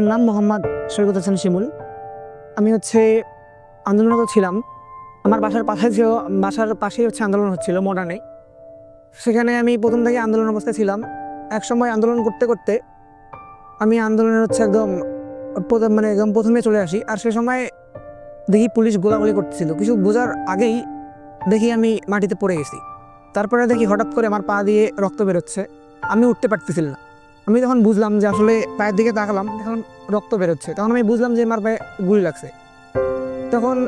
মোহাম্মদ সৈকত হাসান শিমুল। আমি হচ্ছে আন্দোলনরত ছিলাম। আমার বাসার পাশে ছিল বাসার পাশেই হচ্ছে আন্দোলন হচ্ছিল মডার্নে সেখানে আমি প্রথম থেকে আন্দোলন অবস্থায় ছিলাম। এক সময় আন্দোলন করতে করতে আমি আন্দোলনের হচ্ছে একদম প্রথম- মানে একদম প্রথমে চলে আসি। আর সে সময় দেখি পুলিশ গোলাগুলি করতেছিল। কিছু বোঝার আগেই দেখি আমি মাটিতে পড়ে গেছি। তারপরে দেখি হঠাৎ করে আমার পা দিয়ে রক্ত বেরোচ্ছে। আমি উঠতে পারতেছিলাম না। আমি তখন বুঝলাম যে আসলে পায়ের দিকে তাকালাম, তখন রক্ত বেরোচ্ছে। তখন আমি বুঝলাম যে আমার পায়ে গুলি লাগছে। তখন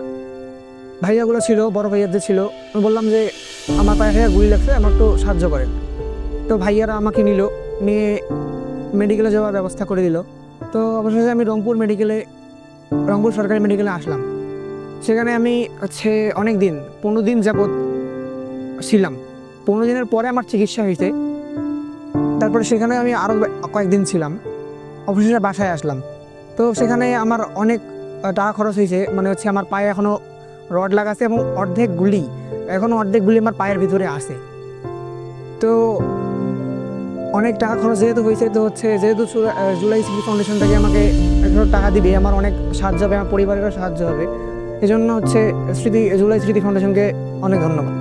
ভাইয়াগুলো ছিল, বড় ভাইয়াদের ছিল, আমি বললাম যে আমার পায়ে ভাইয়া গুলি লাগছে আমার একটু সাহায্য করেন। তো ভাইয়ারা আমাকে নিল, নিয়ে মেডিকেলে যাওয়ার ব্যবস্থা করে দিল। তো অবশেষে আমি রংপুর মেডিকেলে রংপুর সরকারি মেডিকেলে আসলাম। সেখানে আমি হচ্ছে অনেক দিন পনেরো দিন যাবৎ ছিলাম। পনেরো দিনের পরে আমার চিকিৎসা হয়েছে। তারপরে সেখানে আমি আরও কয়েকদিন ছিলাম। অবশেষে বাসায় আসলাম। তো সেখানে আমার অনেক টাকা খরচ হয়েছে। মানে হচ্ছে আমার পায়ে এখনও রড লাগাছে এবং অর্ধেক গুলি এখনও অর্ধেক গুলি আমার পায়ের ভিতরে আছে। তো অনেক টাকা খরচ যেহেতু হয়েছে, তো হচ্ছে যেহেতু জুলাই সিটি ফাউন্ডেশন থেকে আমাকে একটু টাকা দিবে, আমার অনেক সাহায্য হবে, আমার পরিবারেরও সাহায্য হবে। এই জন্য হচ্ছে স্মৃতি, জুলাই স্মৃতি ফাউন্ডেশনকে অনেক ধন্যবাদ।